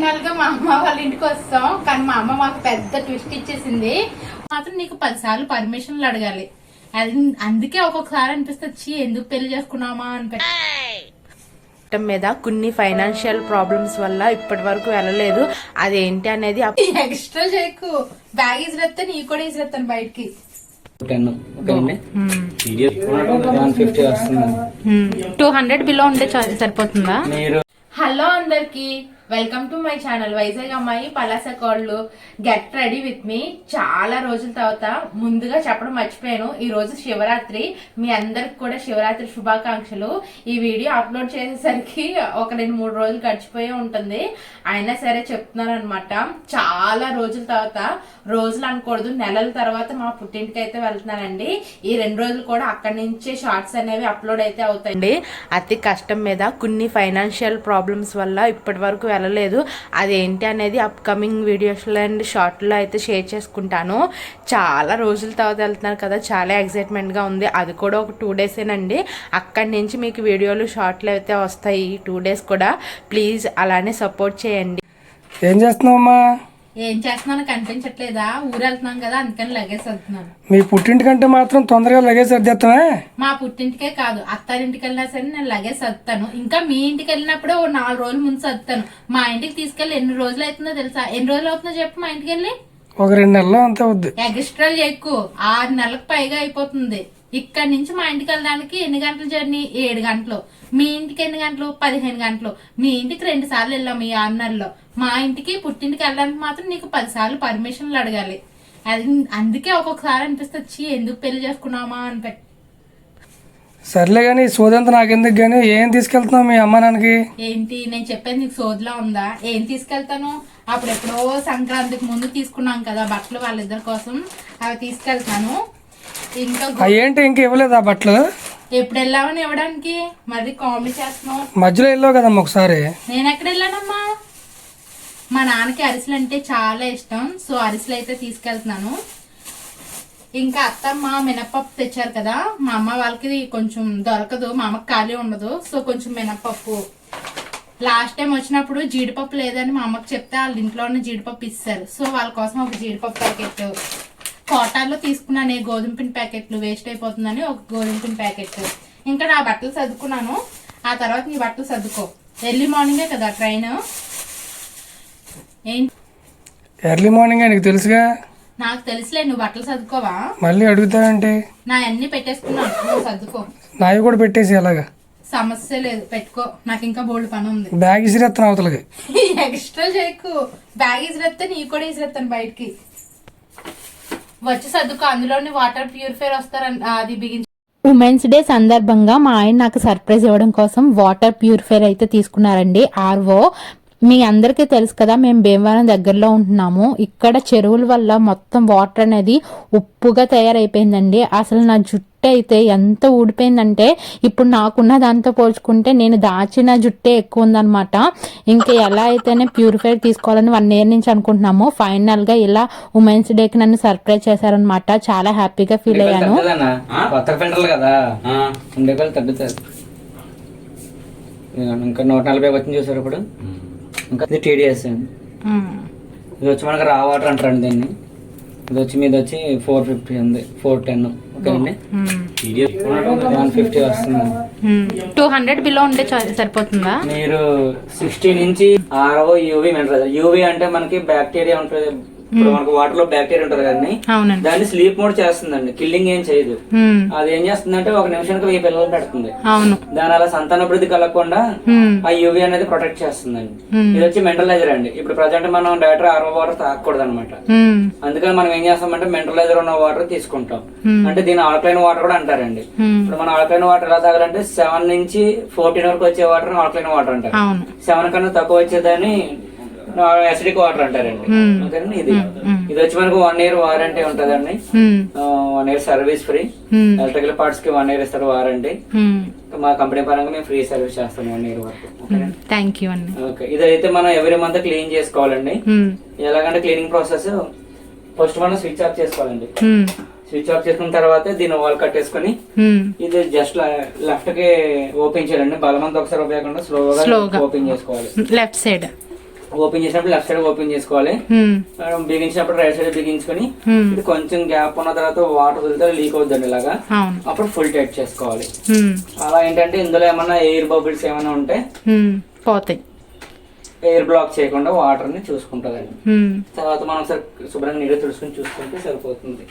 ఫైనల్గా మా అమ్మ వాళ్ళ ఇంటికి వస్తాం. కానీ మా అమ్మ మాకు పెద్ద ట్విస్ట్ ఇచ్చేసింది. మాత్రం నీకు పదిసార్లు పర్మిషన్లు అడగాలి. అది అందుకే ఒక్కొక్కసారి అనిపిస్తుంది "ఛీ, ఎందుకు పెళ్ళి చేసుకున్నామా అని మొత్తం మీద కొన్ని ఫైనాన్షియల్ ప్రాబ్లమ్స్ వల్ల ఇప్పటి వరకు వెళ్ళలేదు. అదేంటి అనేది ఎక్స్ట్రా చేయకు. బ్యాగ్ ఇసిరేస్తే నీ కూడా ఇసిరేస్తాను బయటికి. టూ హండ్రెడ్ బిలో ఉంటే సరిపోతుందా? మీరు హలో అందరికి. Welcome to my channel Vizag అమ్మాయి పలాస కోళ్ళు గెట్ రెడీ విత్ మీ చాలా రోజుల తర్వాత ముందుగా చెప్పడం మర్చిపోయాను. ఈ రోజు శివరాత్రి. మీ అందరికి కూడా శివరాత్రి శుభాకాంక్షలు. ఈ వీడియో అప్లోడ్ చేసేసరికి ఒక రెండు మూడు రోజులు గడిచిపోయి ఉంటుంది. అయినా సరే చెప్తున్నాను అనమాట చాలా రోజుల తర్వాత రోజులు అనకూడదు. నెలల తర్వాత మా పుట్టింటికి అయితే వెళ్తున్నానండి. ఈ రెండు రోజులు కూడా అక్కడి నుంచే షార్ట్స్ అనేవి అప్లోడ్ అయితే అవుతాయండి. అతి కష్టం మీద కొన్ని ఫైనాన్షియల్ ప్రాబ్లమ్స్ వల్ల ఇప్పటి వరకు వెళ్ళలేదు. అదేంటి అనేది అప్కమింగ్ వీడియోస్లో అండ్ షార్ట్లో అయితే షేర్ చేసుకుంటాను. చాలా రోజుల తర్వాత వెళ్తున్నారు కదా చాలా ఎక్సైట్మెంట్గా ఉంది. అది కూడా ఒక టూ డేసేనండి అక్కడి నుంచి మీకు వీడియోలు షార్ట్లు అయితే వస్తాయి ఈ టూ డేస్ కూడా. ప్లీజ్ అలానే సపోర్ట్ చేయండి. ఏం చేస్తున్నావమ్మా? ఏం చేస్తున్నాను కనిపించట్లేదా? ఊరు వెళ్తున్నాం కదా అందుకని లగేజ్ వెళ్తున్నాను మీ పుట్టింటికంటే మాత్రం తొందరగా లగేజ్ సర్దేస్తామే మా పుట్టింటికే కాదు అత్తారింటికి వెళ్ళినా సరే నేను లగేజ్ సర్దుతాను. ఇంకా మీ ఇంటికి వెళ్ళినప్పుడు ఓ నాలుగు రోజుల ముందు సర్దుతాను. మా ఇంటికి తీసుకెళ్ళి ఎన్ని రోజులు అవుతుందో తెలుసా? ఎన్ని రోజులు అవుతుందో చెప్పు మా ఇంటికి వెళ్ళి ఒక రెండు నెలలు అంతే అవుద్ది. ఎక్స్ట్రాలు ఎక్కువ ఆరు నెలలకు పైగా అయిపోతుంది. ఇక్కడ నుంచి మా ఇంటికి వెళ్ళడానికి ఎన్ని గంటల జర్నీ? ఏడు గంటలు. మీ ఇంటికి ఎన్ని గంటలు? పదిహేను గంటలు. మీ ఇంటికి రెండు సార్లు వెళ్ళాం ఈ ఆరు నెలల్లో మా ఇంటికి పుట్టింటికి వెళ్ళడానికి మాత్రం నీకు పది సార్లు పర్మిషన్లు అడగాలి. అది అందుకే ఒక్కొక్కసారి అనిపిస్తుంది "ఛీ, ఎందుకు పెళ్ళి చేసుకున్నామా అని పెట్- సర్లే కానీ సోదంతా నాకెందుకు కానీ ఏం తీసుకెళ్తున్నావు మీ అమ్మ నాన్నకి? ఏంటి? నేను చెప్పేది నీకు సోదిలా ఉందా? ఏం తీసుకెళ్తాను? అప్పుడు ఎప్పుడో సంక్రాంతికి ముందు తీసుకున్నాం కదా బట్టలు వాళ్ళిద్దరి కోసం. అవి తీసుకెళ్తాను. ఇంకా ఏంటి ఇంకా ఇవ్వలేదు ఆ బట్టలు? ఎప్పుడు వెళ్ళామని ఇవ్వడానికి? మరి కామెడీ చేస్తున్నావు. మధ్యలో వెళ్ళావు కదమ్మా ఒకసారి. నేను ఎక్కడ వెళ్ళానమ్మా? మా నాన్నకి అరిసెలు అంటే చాలా ఇష్టం సో అరిసెలు అయితే తీసుకెళ్తున్నాను. ఇంకా అత్తమ్మ మినప్పప్పు తెచ్చారు కదా మా అమ్మ వాళ్ళకి కొంచెం దొరకదు మా అమ్మకి ఖాళీ ఉండదు సో కొంచెం మినప్పప్పు. లాస్ట్ టైం వచ్చినప్పుడు జీడిపప్పు లేదని మా అమ్మకి చెప్తే వాళ్ళ ఇంట్లోనే జీడిపప్పు ఇస్తారు. సో వాళ్ళ కోసం ఒక జీడిపప్పు ప్యాకెట్ కోటాల్లో తీసుకున్నాను ఈ గోధుమ పిండి ప్యాకెట్లు వేస్ట్ అయిపోతుందని ఒక గోధుమ పిండి ప్యాకెట్. ఇంకా నా బట్టలు సర్దుకున్నాను. ఆ తర్వాత నీ బట్టలు సర్దుకో. ఎర్లీ మార్నింగే కదా ట్రైన్. ఏంటి ఎర్లీ మార్నింగ్ నీకు తెలుసుగా? నాకు తెలుసులే నువ్వు బట్టలు సర్దుకోవా? మళ్ళీ అడుగుతావంటే నా అన్ని పెట్టేసుకున్నాను నువ్వు సర్దుకో. నావి కూడా పెట్టేసి అలాగా సమస్య లేదు పెట్టుకో. నాకు ఇంకా బోల్డ్ పని ఉంది. బ్యాగ్ ఇసిరేస్తాను అవతలకి. ఎక్స్ట్రా చేయకు. బ్యాగ్ ఇసిరేస్తే నీ కూడా ఇసిరేస్తాను బయటికి. వచ్చి సర్దుకు అందులోని వాటర్ ప్యూరిఫైర్ వస్తారని అది బిగించి. ఉమెన్స్ డే సందర్భంగా మా ఆయన నాకు సర్ప్రైజ్ ఇవ్వడం కోసం వాటర్ ప్యూరిఫైర్ అయితే తీసుకున్నారండి ఆర్వో మీ అందరికీ తెలుసు కదా మేము భీమవరం దగ్గరలో ఉంటున్నాము. ఇక్కడ చెరువుల వల్ల మొత్తం వాటర్ అనేది ఉప్పుగా తయారైపోయిందండి. అసలు నా జుట్టు అయితే ఎంత ఊడిపోయిందంటే ఇప్పుడు నాకున్న దాంతో పోల్చుకుంటే నేను దాచిన జుట్టే ఎక్కువ ఉందన్నమాట. ఇంకా ఎలా అయితేనే ప్యూరిఫైర్ తీసుకోవాలని వన్ ఇయర్ నుంచి అనుకుంటున్నాము. ఫైనల్గా ఇలా ఉమెన్స్ డేకి నన్ను సర్ప్రైజ్ చేశారనమాట చాలా హ్యాపీగా ఫీల్ అయ్యాను. ఇంకా నూట నలభై వచ్చింది చూసారు ఇప్పుడు? ఇంకా ఇది టీడీఎస్ అండి. ఇది వచ్చి మనకి రా వాటర్ అంటారండి దీన్ని. ఇది వచ్చి మీద వచ్చి ఫోర్ ఫిఫ్టీ ఉంది four ten. Two hundred below ఉంటే సరిపోతుందా? మీరు సిక్స్టీ నుంచి ఆరో యూవీ మెంటర్ యూవీ అంటే మనకి బ్యాక్టీరియా ఉంటుంది ఇప్పుడు మనకి వాటర్లో బ్యాక్టీరియా ఉంటుంది కదండి దాన్ని స్లీప్ మోడ్ చేస్తుందండి. కిల్లింగ్ ఏం చేయదు. హ్మ్. అది ఏం చేస్తుందంటే ఒక నిమిషానికి వెయ్యి పిల్లలు పెడుతుంది. దాని అలా సంతానభివృద్ధి కలగకుండా హ్మ్. ఆ యూవీ అనేది ప్రొటెక్ట్ చేస్తుందండి. Hmm. ఇది వచ్చి మెంటలైజర్ అండి. ఇప్పుడు ప్రజెంట్ మనం డైరెక్ట్ ఆరో వాటర్ తాగకూడదు అనమాట. అందుకని మనం ఏం చేస్తామంటే మెంటలైజర్ ఉన్న వాటర్ తీసుకుంటాం. Hmm. అంటే దీని ఆల్కలైన్ వాటర్ కూడా అంటారండి. ఇప్పుడు మన ఆల్కలైన్ వాటర్ ఎలా తాగాలంటే సెవెన్ నుంచి ఫోర్టీన్ వరకు వచ్చే వాటర్ ఆల్కలైన్ వాటర్ అంటారు. సెవెన్ కన్నా తక్కువ వచ్చేదాన్ని అసిడిక్ వాటర్ అంటారండి. ఓకేనండి ఇది. ఇది వచ్చి మనకు వన్ ఇయర్ వారంటీ ఉంటదండి. One year service free. Electrical పార్ట్స్కి one year ఇస్తారు వారంటీ. మా కంపెనీ పరంగా మేము ఫ్రీ సర్వీస్ చేస్తాం వన్ ఇయర్ వరకు? థ్యాంక్ యూ అండి ఓకే ఇదైతే మనం ఎవ్రీ మంత్ క్లీన్ చేసుకోవాలండి. ఎలాగంటే క్లీనింగ్ ప్రాసెస్ ఫస్ట్ మనం స్విచ్ ఆఫ్ చేసుకోవాలండి. స్విచ్ ఆఫ్ చేసుకున్న తర్వాత దీన్ని వాల్ కట్టేసుకొని. ఇది జస్ట్ లెఫ్ట్కి ఓపెన్ చేయాలండి బలమంతా ఒకసారి ఉపయోగకుండా స్లోగా. ఓపెన్ చేసుకోవాలి లెఫ్ట్ సైడ్ ఓపెన్ చేసినప్పుడు లెఫ్ట్ సైడ్ ఓపెన్ చేసుకోవాలి. మనం బిగించినప్పుడు రైట్ సైడ్ బిగించుకొని. ఇది కొంచెం గ్యాప్ ఉన్న తర్వాత వాటర్ వదిలితే లీక్ అవుతుంది ఇలాగా అప్పుడు ఫుల్ టైట్ చేసుకోవాలి. అలా ఏంటంటే ఇందులో ఏమన్నా ఎయిర్ బబుల్స్ ఏమైనా ఉంటే. పోతాయి ఎయిర్ బ్లాక్ చేయకుండా వాటర్ని చూసుకుంటుందండి. తర్వాత మనం ఒకసారి శుభ్రంగా నీళ్ళు తుడుచుకొని చూసుకుంటే సరిపోతుంది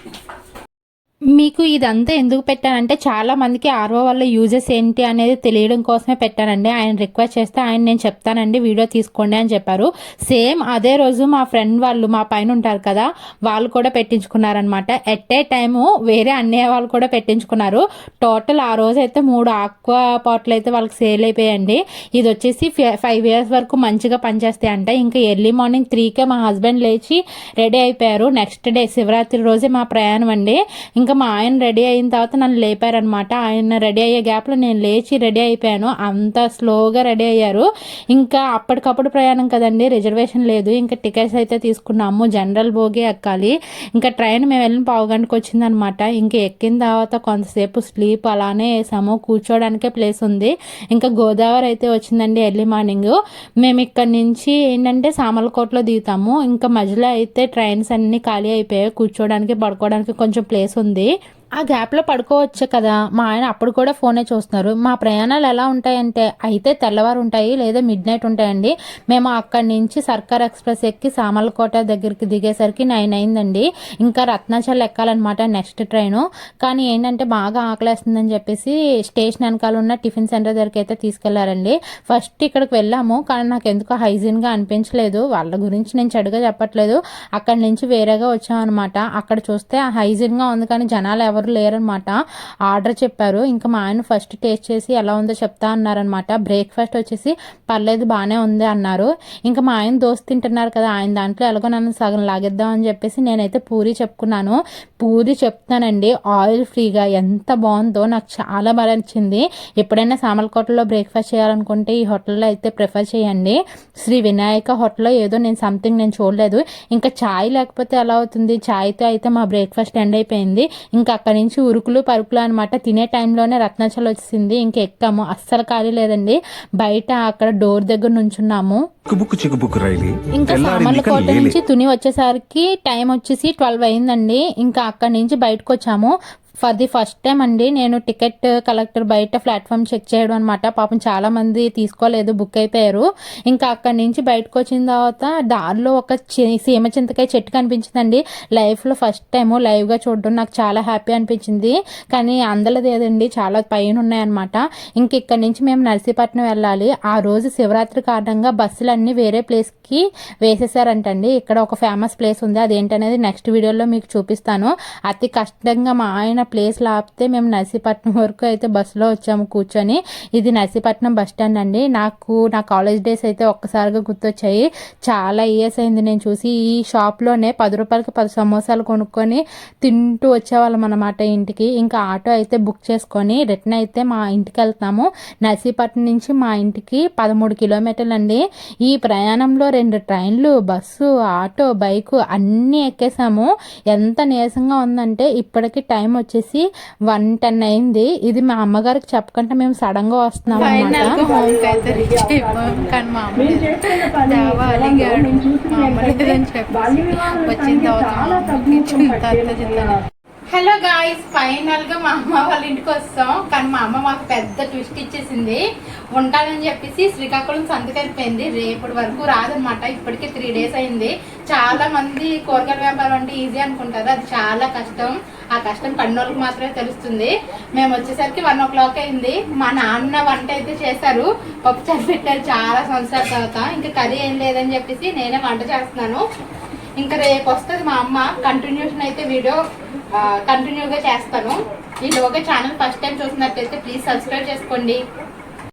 మీకు ఇదంతా ఎందుకు పెట్టానంటే చాలా మందికి ఆర్ఓ వల్ల యూజెస్ ఏంటి అనేది తెలియడం కోసమే పెట్టానండి ఆయన రిక్వెస్ట్ చేస్తే ఆయన నేను చెప్తానండి. వీడియో తీసుకోండి అని చెప్పారు. సేమ్ అదే రోజు మా ఫ్రెండ్ వాళ్ళు మా పైన ఉంటారు కదా వాళ్ళు కూడా పెట్టించుకున్నారనమాట ఎట్ ఏ టైము వేరే అన్నయ్య వాళ్ళు కూడా పెట్టించుకున్నారు. టోటల్ ఆ రోజు అయితే మూడు ఆక్వా పాట్లు అయితే వాళ్ళకి సేల్ అయిపోయాయండి. ఇది వచ్చేసి ఫైవ్ ఇయర్స్ వరకు మంచిగా పనిచేస్తాయి అంట. ఇంకా ఎర్లీ మార్నింగ్ త్రీకే మా హస్బెండ్ లేచి రెడీ అయిపోయారు. నెక్స్ట్ డే శివరాత్రి రోజే మా ప్రయాణం అండి. ఇంకా మా ఆయన రెడీ అయిన తర్వాత నన్ను లేపారనమాట ఆయన రెడీ అయ్యే గ్యాప్లో నేను లేచి రెడీ అయిపోయాను. అంత స్లోగా రెడీ అయ్యారు. ఇంకా అప్పటికప్పుడు ప్రయాణం కదండి రిజర్వేషన్ లేదు. ఇంకా టికెట్స్ అయితే తీసుకున్నాము. జనరల్ బోగి ఎక్కాలి. ఇంకా ట్రైన్ మేము వెళ్ళిన పావు గంటకు వచ్చిందనమాట ఇంకా ఎక్కిన తర్వాత కొంతసేపు స్లీప్ అలానే వేసాము. కూర్చోవడానికే ప్లేస్ ఉంది. ఇంకా గోదావరి అయితే వచ్చిందండి ఎర్లీ మార్నింగ్. మేము ఇక్కడ నుంచి ఏంటంటే సామలకోటలో దిగుతాము. ఇంకా మధ్యలో అయితే ట్రైన్స్ అన్నీ ఖాళీ అయిపోయాయి. కూర్చోవడానికి పడుకోవడానికి కొంచెం ప్లేస్ ఉంది. করে ఆ గ్యాప్లో పడుకోవచ్చు కదా. మా ఆయన అప్పుడు కూడా ఫోనే చూస్తున్నారు. మా ప్రయాణాలు ఎలా ఉంటాయంటే అయితే తెల్లవారు ఉంటాయి లేదా మిడ్ నైట్ ఉంటాయండి. మేము అక్కడి నుంచి సర్కార్ ఎక్స్ప్రెస్ ఎక్కి సామలకోట దగ్గరికి దిగేసరికి నైన్ అయిందండి. ఇంకా రత్నాచల్ ఎక్కాలన్నమాట నెక్స్ట్ ట్రైను కానీ ఏంటంటే బాగా ఆకలేస్తుందని చెప్పేసి స్టేషన్ వెనకాల ఉన్న టిఫిన్ సెంటర్ దగ్గరికి అయితే తీసుకెళ్ళారండి. ఫస్ట్ ఇక్కడికి వెళ్ళాము. కానీ నాకు ఎందుకో హైజీన్గా అనిపించలేదు. వాళ్ళ గురించి నేను చెడుగా చెప్పట్లేదు. అక్కడి నుంచి వేరేగా వచ్చామన్నమాట. అక్కడ చూస్తే హైజీన్గా ఉంది కానీ జనాలు ఎవరు ఎవరు లేరనమాట. ఆర్డర్ చెప్పారు. ఇంకా మా ఆయన ఫస్ట్ టేస్ట్ చేసి ఎలా ఉందో చెప్తా అన్నారనమాట. బ్రేక్ఫాస్ట్ వచ్చేసి పర్లేదు బాగానే ఉంది అన్నారు. ఇంకా మా ఆయన దోశ తింటున్నారు కదా ఆయన దాంట్లో ఎలాగో నన్ను సగం లాగేద్దాం అని చెప్పేసి నేనైతే పూరి చెప్పుకున్నాను. పూరి చెప్తానండి ఆయిల్ ఫ్రీగా ఎంత బాగుందో నాకు చాలా బాగా నచ్చింది. ఎప్పుడైనా సామలకోటలో బ్రేక్ఫాస్ట్ చేయాలనుకుంటే ఈ హోటల్లో అయితే ప్రిఫర్ చేయండి. శ్రీ వినాయక హోటల్లో ఏదో నేను సంథింగ్ నేను చూడలేదు. ఇంకా ఛాయ్ లేకపోతే ఎలా అవుతుంది? ఛాయ్తో అయితే మా బ్రేక్ఫాస్ట్ ఎండ్ అయిపోయింది. ఇంకా అక్కడి నుంచి ఉరుకులు పరుకులు అనమాట తినే టైంలోనే రత్నాచల్ వచ్చింది ఇంకా ఎక్కాము. అస్సలు ఖాళీ లేదండి. బయట అక్కడ డోర్ దగ్గర నుంచున్నాము. చిక్కుబుక్కు చిక్కుబుక్కు రైలి. ఇంకా సామర్లకోట లేలే నుంచి తుని వచ్చేసరికి టైం వచ్చేసి ట్వెల్వ్ అయిందండి. ఇంకా అక్కడి నుంచి బయటకు వచ్చాము. ఫర్ ది ఫస్ట్ టైం అండి నేను టికెట్ కలెక్టర్ బయట ప్లాట్ఫామ్ చెక్ చేయడం అనమాట పాపం చాలా మంది తీసుకోలేదు బుక్ అయిపోయారు. ఇంకా అక్కడి నుంచి బయటకు వచ్చిన తర్వాత దారిలో ఒక సీమ చింతకాయ చెట్టు కనిపించిందండి. లైఫ్లో ఫస్ట్ టైం లైవ్గా చూడడం నాకు చాలా హ్యాపీ అనిపించింది. కానీ అందలేదు ఏదండి చాలా పైన ఉన్నాయన్నమాట ఇంక ఇక్కడ నుంచి మేము నర్సీపట్నం వెళ్ళాలి. ఆ రోజు శివరాత్రి కారణంగా బస్సులు అన్నీ వేరే ప్లేస్కి వేసేసారంటండి. ఇక్కడ ఒక ఫేమస్ ప్లేస్ ఉంది. అదేంటనేది నెక్స్ట్ వీడియోలో మీకు చూపిస్తాను. అతి కష్టంగా మా ఆయన ప్లేస్ లాపితే మేము నర్సీపట్నం వరకు అయితే బస్సులో వచ్చాము కూర్చొని. ఇది నర్సీపట్నం బస్ స్టాండ్ అండి. నాకు నా కాలేజ్ డేస్ అయితే ఒక్కసారిగా గుర్తొచ్చాయి. చాలా ఇయర్స్ అయింది నేను చూసి. ఈ షాప్లోనే పది రూపాయలకి పది సమోసాలు కొనుక్కొని తింటూ వచ్చేవాళ్ళం అనమాట ఇంటికి. ఇంకా ఆటో అయితే బుక్ చేసుకొని రిటర్న్ అయితే మా ఇంటికి వెళ్తాము నర్సీపట్నం నుంచి మా ఇంటికి పదమూడు కిలోమీటర్లు అండి ఈ ప్రయాణంలో రెండు ట్రైన్లు బస్సు ఆటో బైకు అన్నీ ఎక్కేసాము ఎంత నీరసంగా ఉందంటే ఇప్పటికి టైం వచ్చేసి వన్ టెన్ అయింది. ఇది మా అమ్మగారికి చెప్పకుండా మేము సడన్గా వస్తున్నాం కానీ మా అమ్మ దేవా అలిగాడు మా అమ్మ లేదని చెప్పేసి వచ్చిన తర్వాత హలో గాయస్ ఫైనల్గా మా అమ్మ వాళ్ళ ఇంటికి వస్తాం. కానీ మా అమ్మ మాకు పెద్ద ట్విస్ట్ ఇచ్చేసింది. ఉంటానని చెప్పేసి శ్రీకాకుళం సంతకెళ్ళిపోయింది రేపటి వరకు రాదనమాట ఇప్పటికే త్రీ డేస్ అయింది. చాలా మంది కూరగాయల వ్యాపారం అంటే ఈజీ అనుకుంటారు. అది చాలా కష్టం. ఆ కష్టం పన్నోళ్ళకి మాత్రమే తెలుస్తుంది. మేము వచ్చేసరికి వన్ ఓ క్లాక్ అయింది. మా నాన్న వంట అయితే చేశారు. పప్పు చారు పెట్టారు చాలా సంవత్సరాల తర్వాత. ఇంకా కర్రీ ఏం లేదని చెప్పేసి నేనే వంట చేస్తున్నాను. ఇంకా రేపు వస్తుంది మా అమ్మ. కంటిన్యూషన్ అయితే వీడియో కంటిన్యూగా చేస్తాను. ఈలోగా ఛానల్ ఫస్ట్ టైం చూసినట్టయితే ప్లీజ్ సబ్స్క్రైబ్ చేసుకోండి.